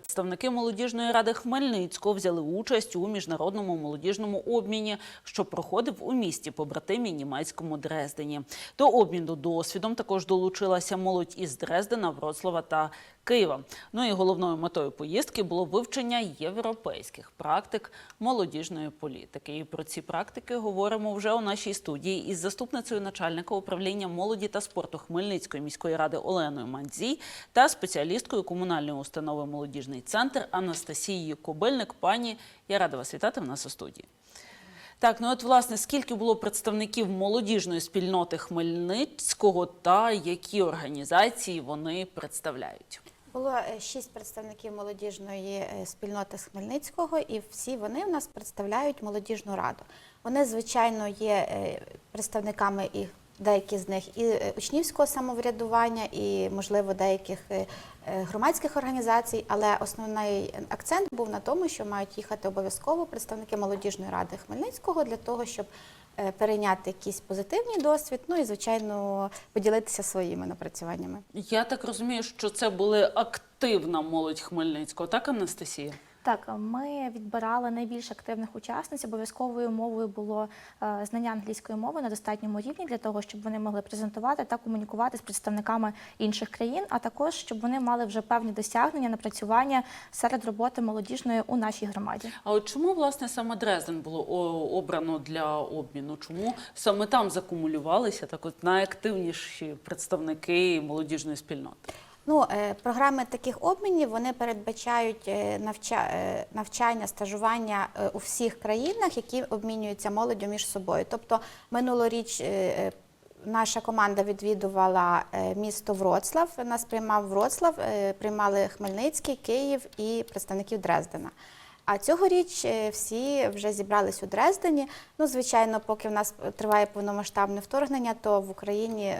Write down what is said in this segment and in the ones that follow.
представники молодіжної ради Хмельницького взяли участь у міжнародному молодіжному обміні, що проходив у місті побратимі німецькому Дрездені. До обміну досвідом також долучилася молодь із Дрездена, Вроцлава та Києва. Ну і головною метою поїздки було вивчення європейських практик молодіжної політики. І про ці практики говоримо вже у нашій студії із заступницею начальника управління молоді та спорту Хмельницької міської ради Оленою Мандзій та спеціалісткою комунальної установи Молодіжний центр Анастасією Кобильник. Пані, я рада вас вітати в нас у студії. Так, ну от власне, скільки було представників молодіжної спільноти Хмельницького та які організації вони представляють? Було е, шість представників молодіжної е, спільноти з Хмельницького, і всі вони в нас представляють молодіжну раду. Вони, звичайно, є е, представниками і деякі з них і учнівського самоврядування, і, можливо, деяких громадських організацій. Але основний акцент був на тому, що мають їхати обов'язково представники молодіжної ради Хмельницького для того, щоб перейняти якийсь позитивний досвід, ну і звичайно поділитися своїми напрацюваннями. Я так розумію, що це були активна молодь Хмельницького, так, Анастасія? Так, ми відбирали найбільш активних учасниць. Обов'язковою мовою було е, знання англійської мови на достатньому рівні для того, щоб вони могли презентувати та комунікувати з представниками інших країн, а також щоб вони мали вже певні досягнення напрацювання серед роботи молодіжної у нашій громаді. А от чому власне саме Дрезден було обрано для обміну? Чому саме там закумулювалися так от найактивніші представники молодіжної спільноти? Ну, е, програми таких обмінів вони передбачають е, е, навчання, стажування у всіх країнах, які обмінюються молоддю між собою. Тобто минулоріч наша команда відвідувала місто Вроцлав. Нас приймав Вроцлав, приймали Хмельницький, Київ і представників Дрездена. А цьогоріч всі вже зібрались у Дрездені. Ну, звичайно, поки в нас триває повномасштабне вторгнення, то в Україні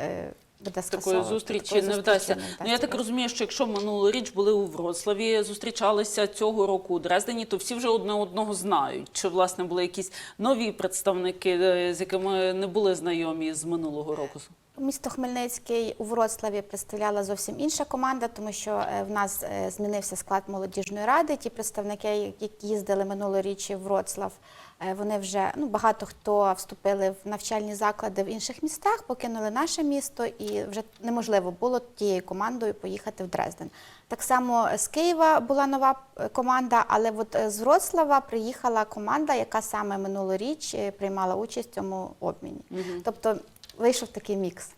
буде Такої зустрічі Такої не вдасться. Ну я так розумію, що якщо минулоріч були у Вроцлаві, зустрічалися цього року у Дрездені, то всі вже одне одного знають. Чи власне були якісь нові представники, е, з якими не були знайомі з минулого року? Місто Хмельницький у Вроцлаві представляла зовсім інша команда, тому що е, в нас е, змінився склад молодіжної ради. Ті представники, які їздили минулоріч в Вроцлав, е, вони вже ну багато хто вступили в навчальні заклади в інших містах, покинули наше місто, і вже неможливо було тією командою поїхати в Дрезден. Так само з Києва була нова команда, але от з Вроцлава приїхала команда, яка саме минулоріч приймала участь в цьому обміні. Тобто вийшов такий мікс.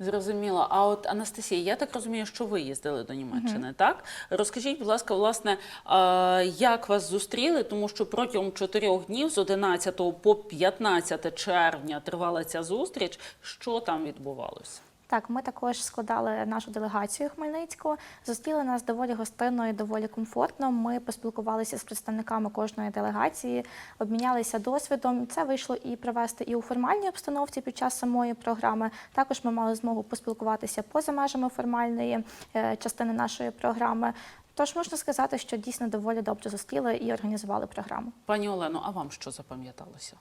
Зрозуміло. А от Анастасія, я так розумію, що ви їздили до Німеччини, так? Розкажіть, будь ласка, власне, як вас зустріли, тому що протягом чотирьох днів з 11 по 15 червня тривала ця зустріч. Що там відбувалося? Так, ми також складали нашу делегацію Хмельницького. Зустріли нас доволі гостинно і доволі комфортно. Ми поспілкувалися з представниками кожної делегації, обмінялися досвідом. Це вийшло і провести і у формальній обстановці під час самої програми. Також ми мали змогу поспілкуватися поза межами формальної е, частини нашої програми. Тож можна сказати, що дійсно доволі добре зустріли і організували програму. Пані Олено, а вам що запам'яталося?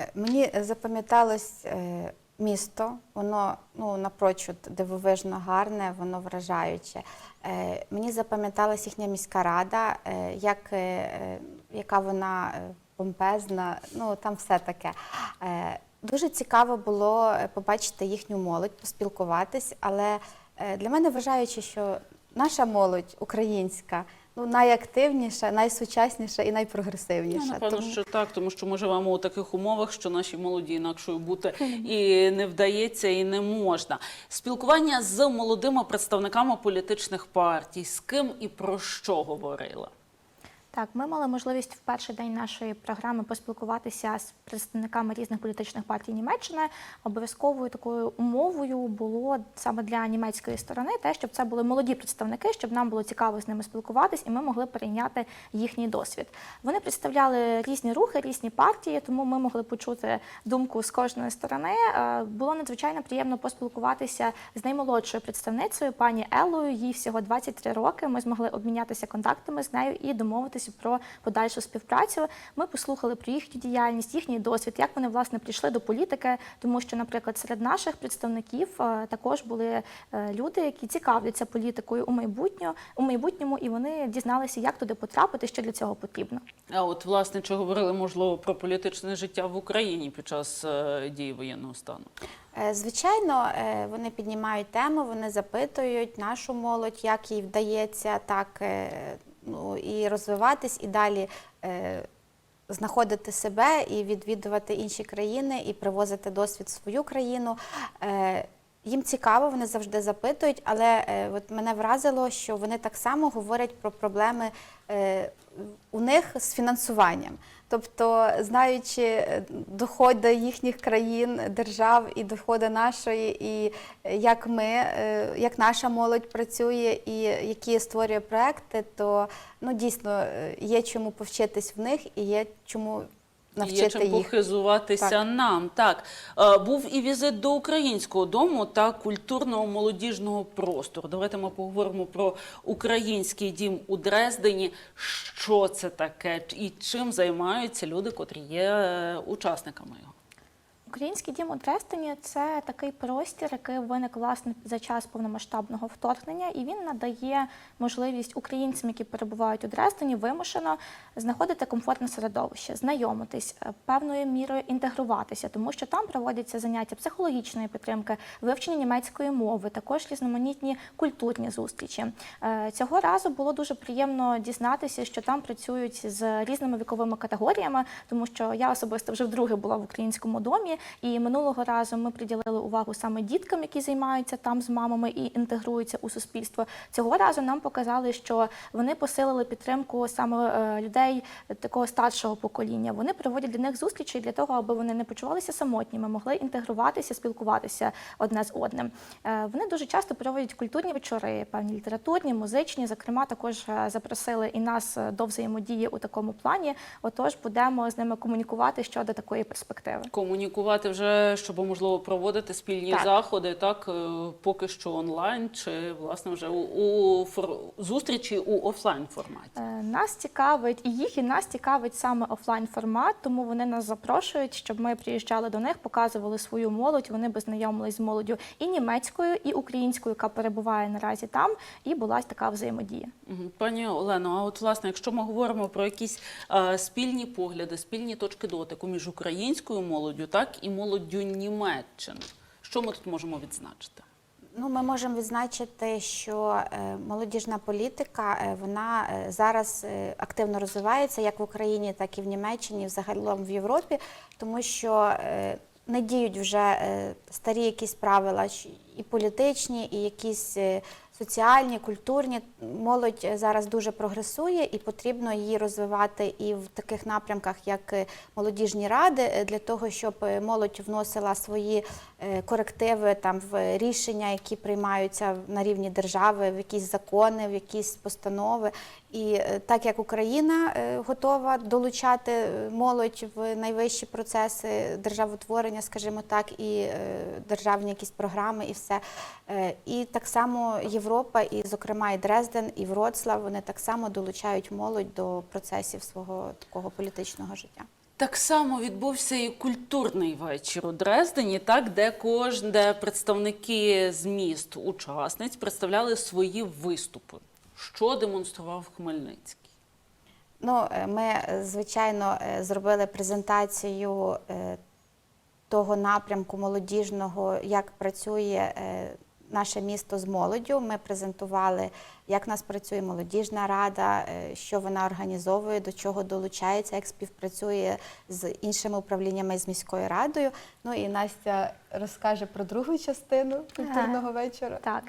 Е, Мені запам'яталось е, місто, воно ну, напрочуд дивовижно гарне, воно вражаюче. Е, Мені запам'яталась їхня міська рада, е, як, е, е, яка вона е, помпезна, ну там все таке. Е, Дуже цікаво було е, побачити їхню молодь, поспілкуватись, але для мене вражаюче, що наша молодь українська. Ну, найактивніша, найсучасніша і найпрогресивніша. Ну, напевно, Тому- що так, тому що ми живемо у таких умовах, що нашій молоді інакшою бути і не вдається, і не можна. Спілкування з молодими представниками політичних партій, з ким і про що говорила? Так, ми мали можливість в перший день нашої програми поспілкуватися з представниками різних політичних партій Німеччини. Обов'язковою такою умовою було саме для німецької сторони те, щоб це були молоді представники, щоб нам було цікаво з ними спілкуватись, і ми могли перейняти їхній досвід. Вони представляли різні рухи, різні партії, тому ми могли почути думку з кожної сторони. Е, Було надзвичайно приємно поспілкуватися з наймолодшою представницею, пані Елою. Їй всього 23 роки. Ми змогли обмінятися контактами з нею і домовитися домовилися про подальшу співпрацю. Ми послухали про їхню діяльність, їхній досвід, як вони власне прийшли до політики, тому що, наприклад, серед наших представників е, також були е, люди, які цікавляться політикою у майбутньому, у майбутньому, і вони дізналися, як туди потрапити, що для цього потрібно. А от власне чи говорили можливо про політичне життя в Україні під час е, дії воєнного стану? Звичайно, вони піднімають тему, вони запитують нашу молодь, як їй вдається так і розвиватись, і далі е, знаходити себе і відвідувати інші країни, і привозити досвід в свою країну. Е, Їм цікаво, вони завжди запитують, але е, от мене вразило, що вони так само говорять про проблеми у них з фінансуванням. Тобто, знаючи е, доходи їхніх країн, держав і доходи нашої, і е, як ми, е, як наша молодь працює, і які створює проекти, то ну дійсно є чому повчитись в них і є чому навчити Є чим їх. похизуватися Так. нам. Так Е, був і візит до українського дому та культурного молодіжного простору. Давайте ми поговоримо про український дім у Дрездені. Що це таке і чим займаються люди, котрі є е, учасниками його. Український дім у Дрестені це такий простір, який виник власне за час повномасштабного вторгнення, і він надає можливість українцям, які перебувають у Дрездені, вимушено знаходити комфортне середовище, знайомитись, е, певною мірою інтегруватися, тому що там проводяться заняття психологічної підтримки, вивчення німецької мови, також різноманітні культурні зустрічі. Е, Цього разу було дуже приємно дізнатися, що там працюють з різними віковими категоріями, тому що я особисто вже вдруге була в українському домі, і минулого разу ми приділили увагу саме діткам, які займаються там з мамами і інтегруються у суспільство. Цього разу нам показали, що вони посилили підтримку саме е, людей такого старшого покоління. Вони проводять для них зустрічі для того, аби вони не почувалися самотніми, могли інтегруватися, спілкуватися одне з одним. Е, Вони дуже часто проводять культурні вечори, певні літературні, музичні. Зокрема, також е, запросили і нас до взаємодії у такому плані. Отож, будемо з ними комунікувати щодо такої перспективи. Комунікувати вже, щоб можливо проводити спільні Так. заходи, так е, поки що онлайн, чи власне вже у, у фор- зустрічі у офлайн форматі. Е, Нас цікавить і їх, і нас цікавить саме офлайн формат, тому вони нас запрошують, щоб ми приїжджали до них, показували свою молодь. Вони би знайомились з молоддю і німецькою, і українською, яка перебуває наразі там, і була така взаємодія. Пані Олено, а от власне, якщо ми говоримо про якісь е, спільні погляди, спільні точки дотику між українською молоддю, так і молоддю Німеччини, що ми тут можемо відзначити? Ну, ми можемо відзначити, що е, молодіжна політика е, вона е, зараз активно розвивається як в Україні, так і в Німеччині, взагалом в Європі, тому що не діють вже старі якісь правила, і політичні, і якісь соціальні, культурні. Молодь е, зараз дуже прогресує, і потрібно її розвивати і в таких напрямках, як е, молодіжні ради, е, для того, щоб молодь вносила свої корективи там в рішення, які приймаються на рівні держави, в якісь закони, в якісь постанови. І е, так як Україна е, готова долучати е, молодь в найвищі процеси державотворення, скажімо так, і державні якісь програми, і все. І так само Європа, і, зокрема, і Дрезден, і Вроцлав, вони так само долучають молодь до процесів свого такого політичного життя. Так само відбувся і культурний вечір у Дрездені, так де кожен, де представники з міст учасниць представляли свої виступи. Що демонстрував Хмельницький? Ну, е, ми, е, звичайно, е, зробили презентацію того напрямку молодіжного, як працює наше місто з молоддю. Ми презентували, як в нас працює молодіжна рада, що вона організовує, до чого долучається, як співпрацює з іншими управліннями з міською радою. Ну і Настя розкаже про другу частину культурного вечора. Так.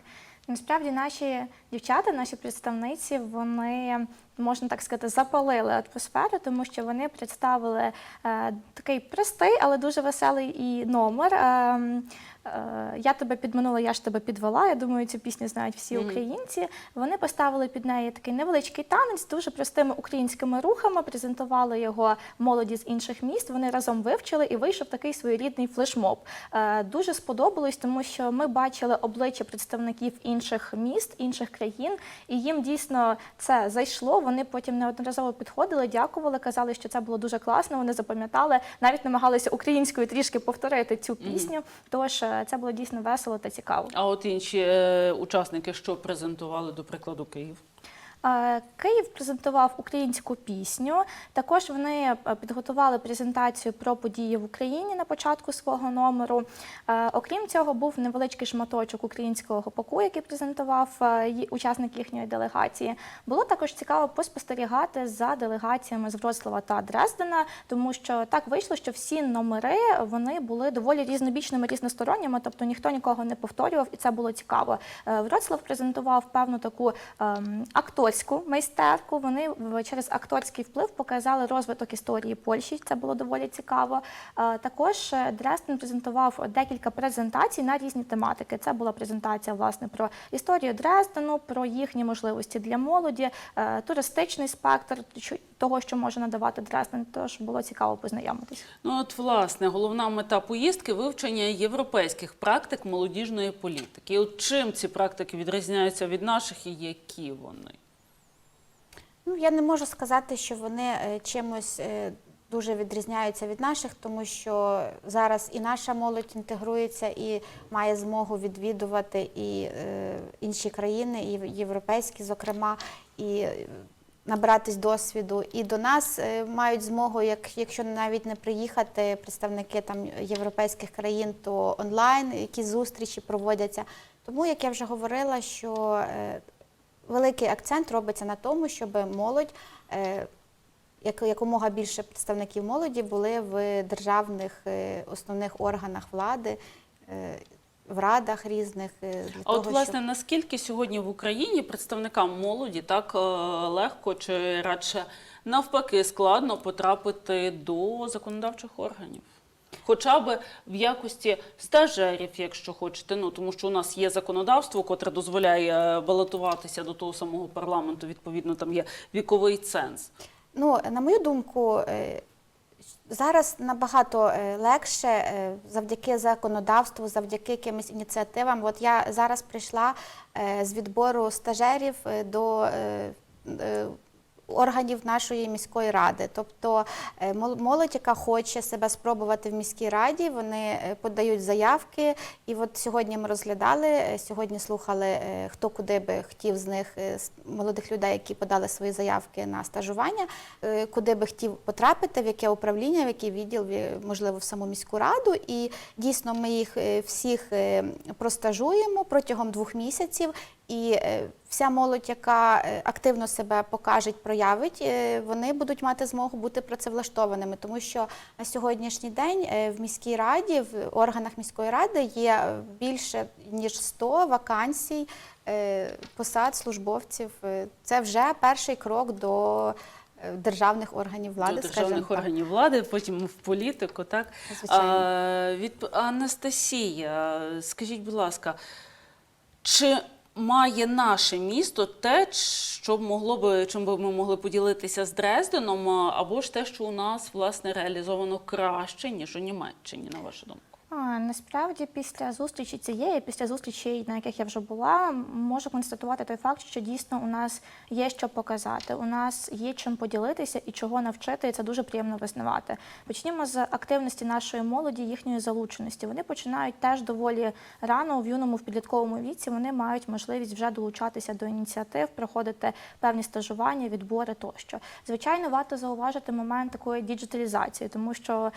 Насправді наші дівчата, наші представниці, вони, можна так сказати, запалили атмосферу, тому що вони представили е, такий простий, але дуже веселий і номер. Е, е, Я тебе підманула, я ж тебе підвела. Я думаю, цю пісню знають всі українці. Вони поставили під неї такий невеличкий танець з дуже простими українськими рухами, презентували його молоді з інших міст. Вони разом вивчили і вийшов такий своєрідний флешмоб. Е, Дуже сподобалось, тому що ми бачили обличчя представників інших міст, інших країн, і їм дійсно це зайшло. Вони потім неодноразово підходили, дякували, казали, що це було дуже класно. Вони запам'ятали, навіть намагалися українською трішки повторити цю пісню. Тож е, це було дійсно весело та цікаво. А от інші е, учасники, що презентували, до прикладу, Київ? Е, Київ презентував українську пісню. Також вони е, підготували презентацію про події в Україні на початку свого номеру. Е, Окрім цього, був невеличкий шматочок українського гопаку, який презентував учасник їхньої делегації. Було також цікаво поспостерігати за делегаціями з Вроцлава та Дрездена, тому що так вийшло, що всі номери вони були доволі різнобічними, різносторонніми, тобто ніхто нікого не повторював, і це було цікаво. Вроцлав презентував певну таку ем, акторську майстерку. Вони через акторський вплив показали розвиток історії Польщі. Це було доволі цікаво. Е, Також е, Дрезден презентував декілька презентацій на різні тематики. Це була презентація власне про історію Дрездену, про їхні можливості для молоді, е, туристичний спектр того, що може надавати Дрезден. Тож було цікаво познайомитись. Ну от власне головна мета поїздки вивчення європейських практик молодіжної політики. От чим ці практики відрізняються від наших і які вони? Ну, я не можу сказати, що вони е, чимось е, дуже відрізняються від наших, тому що зараз і наша молодь інтегрується і має змогу відвідувати і е, інші країни, і європейські, зокрема, і набратись досвіду. І до нас мають змогу, як, якщо навіть не приїхати представники там європейських країн, то онлайн якісь зустрічі проводяться. Тому, як я вже говорила, що великий акцент робиться на тому, щоб молодь, е, як- якомога більше представників молоді були в державних е, основних органах влади, е, в радах різних. Для А от того, власне наскільки сьогодні в Україні представникам молоді так легко чи радше навпаки складно потрапити до законодавчих органів? Хоча б в якості стажерів, якщо хочете, ну тому що у нас є законодавство, котре дозволяє е, балотуватися до того самого парламенту. Відповідно, там є віковий ценз. Ну, на мою думку, е, зараз набагато е, легше завдяки законодавству, завдяки якимось ініціативам. От я зараз прийшла з відбору стажерів до органів нашої міської ради. Тобто е, молодь, яка хоче себе спробувати в міській раді, вони е, подають заявки. І от сьогодні ми розглядали, е, сьогодні слухали, хто куди би хотів з них з молодих людей, які подали свої заявки на стажування, куди би хотів потрапити, в яке управління, в який відділ, можливо, в саму міську раду. І дійсно ми їх всіх простажуємо протягом двох місяців. І вся молодь, яка е, активно себе покаже, проявить, е, вони будуть мати змогу бути працевлаштованими, тому що на сьогоднішній день е, в міській раді, в органах міської ради є більше ніж 100 вакансій посад службовців. Це вже перший крок до державних органів влади. до державних так. органів влади, потім в політику. Так Звичайно. А, від Анастасія, скажіть, будь ласка, чи має наше місто те, що могло би чим би ми могли поділитися з Дрезденом, або ж те, що у нас власне реалізовано краще ніж у Німеччині, на вашу думку? Насправді, після зустрічі цієї, після зустрічей, на яких я вже була, можу констатувати той факт, що дійсно у нас є що показати. У нас є чим поділитися і чого навчити, і це дуже приємно визнавати. Почнімо з активності нашої молоді, їхньої залученості. Вони починають теж доволі рано, в юному в підлітковому віці. Вони мають можливість вже долучатися до ініціатив, проходити певні стажування, відбори тощо. Звичайно, варто зауважити момент такої діджиталізації, тому що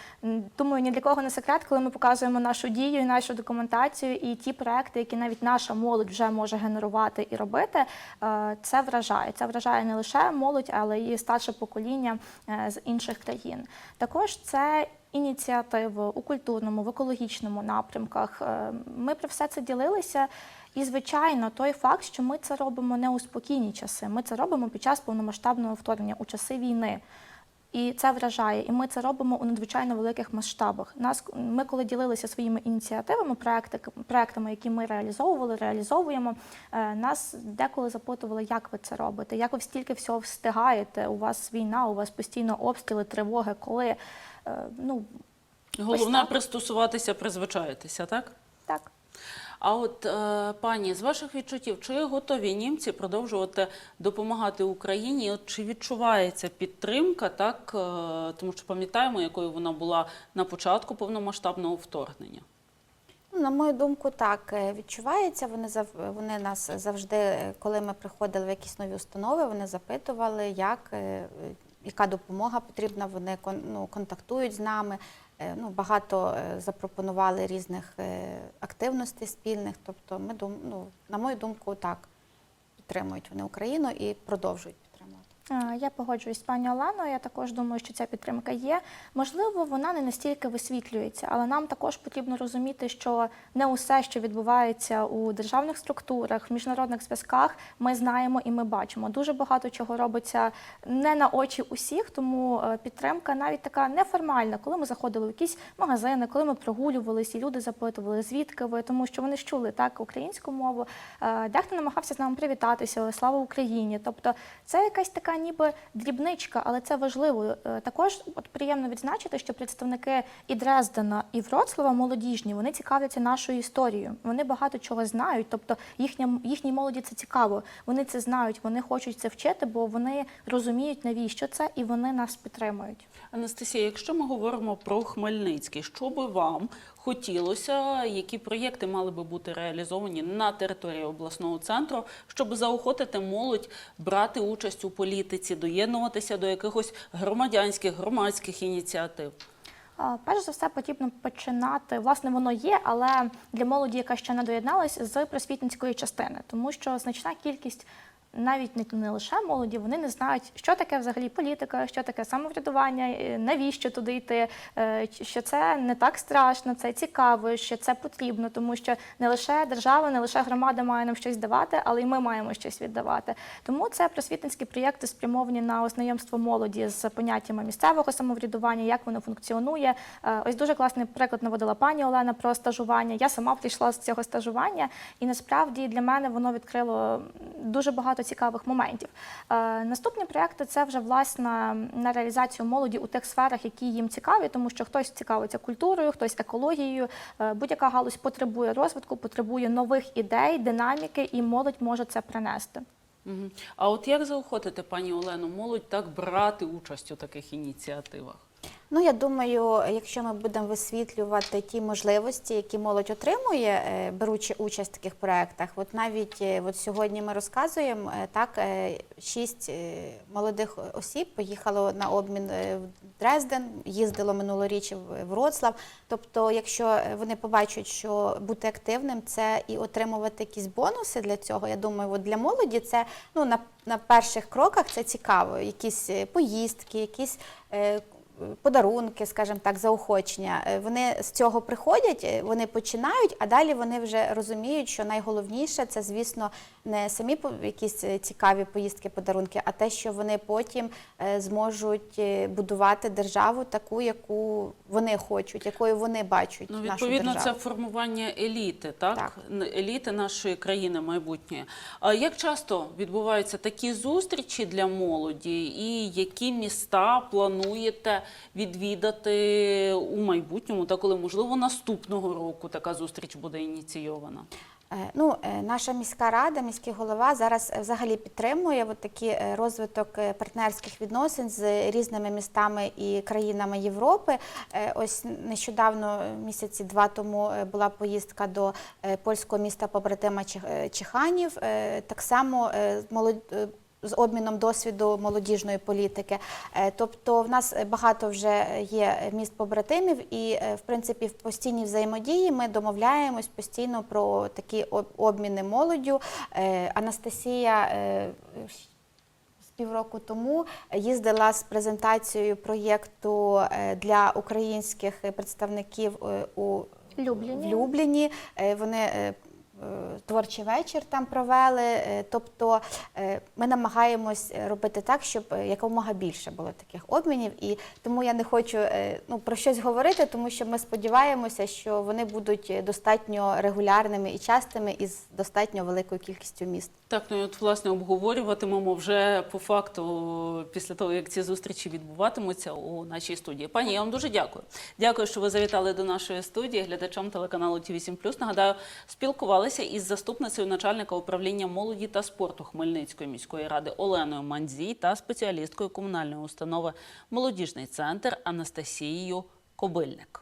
думаю, ні для кого не секрет, коли ми показуємо нашу дію, і нашу документацію і ті проекти, які навіть наша молодь вже може генерувати і робити, е, це вражає. Це вражає не лише молодь, але і старше покоління е, з інших країн. Також це. Ініціативи у культурному, в екологічному напрямках. Е, Ми про все це ділилися. І, звичайно, той факт, що ми це робимо не у спокійні часи, ми це робимо під час повномасштабного вторгнення, у часи війни. І це вражає, і ми це робимо у надзвичайно великих масштабах. Нас ми, коли ділилися своїми ініціативами, проекти, проектами, які ми реалізовували, реалізовуємо. е, Нас деколи запитували, як ви це робите, як ви стільки всього встигаєте. У вас війна, у вас постійно обстріли, тривоги, коли Е, ну Головне пристосуватися, призвичаїтися, так? так. А от е, пані, з ваших відчуттів, чи готові німці продовжувати допомагати Україні? От чи відчувається підтримка, так е, тому що пам'ятаємо, якою вона була на початку повномасштабного вторгнення? Ну, На мою думку, так е, відчувається. Вони вони нас завжди, коли ми приходили в якісь нові установи, вони запитували, як, яка допомога потрібна. Вони ну, контактують з нами. Е, Ну, багато е, запропонували різних е, активностей спільних. Тобто, ми ну, на мою думку, так підтримують вони Україну і продовжують Я погоджуюсь з пані Оленою. Я також думаю, що ця підтримка є. Можливо, вона не настільки висвітлюється, але нам також потрібно розуміти, що не усе, що відбувається у державних структурах, в міжнародних зв'язках, ми знаємо і ми бачимо. Дуже багато чого робиться не на очі усіх, тому е, підтримка навіть така неформальна, коли ми заходили в якісь магазини, коли ми прогулювалися, і люди запитували, звідки ви, тому що вони ж чули так українську мову. Е, Дехто намагався з нами привітатися, слава Україні. Тобто це якась така ніби дрібничка, але це важливо. Е, Також от приємно відзначити, що представники і Дрездена, і Вроцлава молодіжні, вони цікавляться нашою історією. Вони багато чого знають, тобто їхня, їхній молоді це цікаво. Вони це знають, вони хочуть це вчити, бо вони розуміють, навіщо це, і вони нас підтримують. Анастасія, якщо ми говоримо про Хмельницький, що би вам хотілося, які проєкти мали би бути реалізовані на території обласного центру, щоб заохотити молодь брати участь у політиці, доєднуватися до якихось громадянських громадських ініціатив? Перш за все, потрібно починати. Власне, воно є, але для молоді, яка ще не доєдналась, з просвітницької частини, тому що значна кількість. Навіть не, лише молоді, вони не знають, що таке взагалі політика, що таке самоврядування, е, навіщо туди йти, е, що це не так страшно, це цікаво, що це потрібно, тому що не лише держава, не лише громада має нам щось давати, але й ми маємо щось віддавати. Тому це просвітницькі проєкти спрямовані на ознайомство молоді з поняттями місцевого самоврядування, як воно функціонує. Е, Ось дуже класний приклад наводила пані Олена про стажування. Я сама прийшла з цього стажування, і насправді для мене воно відкрило дуже багато цікавих моментів. Е, Наступні проекти це вже власне на реалізацію молоді у тих сферах, які їм цікаві, тому що хтось цікавиться культурою, хтось екологією. Е, Будь-яка галузь потребує розвитку, потребує нових ідей, динаміки, і молодь може це принести. А от як заохотити, пані Олену, молодь так брати участь у таких ініціативах? Ну, я думаю, якщо ми будемо висвітлювати ті можливості, які молодь отримує, е, беручи участь в таких проєктах, от навіть е, от сьогодні ми розказуємо, е, так, шість молодих осіб поїхало на обмін в Дрезден, їздило минулоріч в Вроцлав. Тобто, якщо вони побачать, що бути активним це і отримувати якісь бонуси для цього, я думаю, от для молоді це ну, на, на перших кроках це цікаво. Якісь поїздки, якісь. Подарунки, скажімо так, заохочення. Е, Вони з цього приходять, е, вони починають, а далі вони вже розуміють, що найголовніше це, звісно, не самі якісь е, цікаві поїздки, подарунки, а те, що вони потім зможуть будувати державу таку, яку вони хочуть, якою вони бачать Ну, нашу відповідно, це формування еліти, так? Так. Еліти нашої країни майбутньої. А як часто відбуваються такі зустрічі для молоді, і які міста плануєте відвідати у майбутньому, та коли можливо наступного року така зустріч буде ініційована? Е, Ну, е, наша міська рада, міський голова зараз е, взагалі підтримує от такі е, розвиток партнерських відносин з різними містами і країнами Європи. Ось нещодавно, місяці два тому, була поїздка до польського міста побратима Чех- Чеханів. Так само з обміном досвіду молодіжної політики. Е, Тобто в нас багато вже є міст побратимів, і е, в принципі в постійній взаємодії ми домовляємось постійно про такі обміни молоддю. Е, Анастасія. Півроку тому їздила з презентацією проєкту для українських представників у Любліні. Любліні. Вони творчий вечір там провели. Е, Тобто е, ми намагаємось робити так, щоб е, якомога більше було таких обмінів. І тому я не хочу е, ну, про щось говорити, тому що ми сподіваємося, що вони будуть достатньо регулярними і частими і з достатньо великою кількістю міст. Так, ну і от власне обговорюватимемо вже по факту після того, як ці зустрічі відбуватимуться у нашій студії. Пані, я вам дуже дякую. Дякую, що ви завітали до нашої студії. Глядачам телеканалу ТІВІ 7 Нагадаю, спілкувалися із заступницею начальника управління молоді та спорту Хмельницької міської ради Оленою Мандзій та спеціалісткою комунальної установи Молодіжний центр Анастасією Кобильник.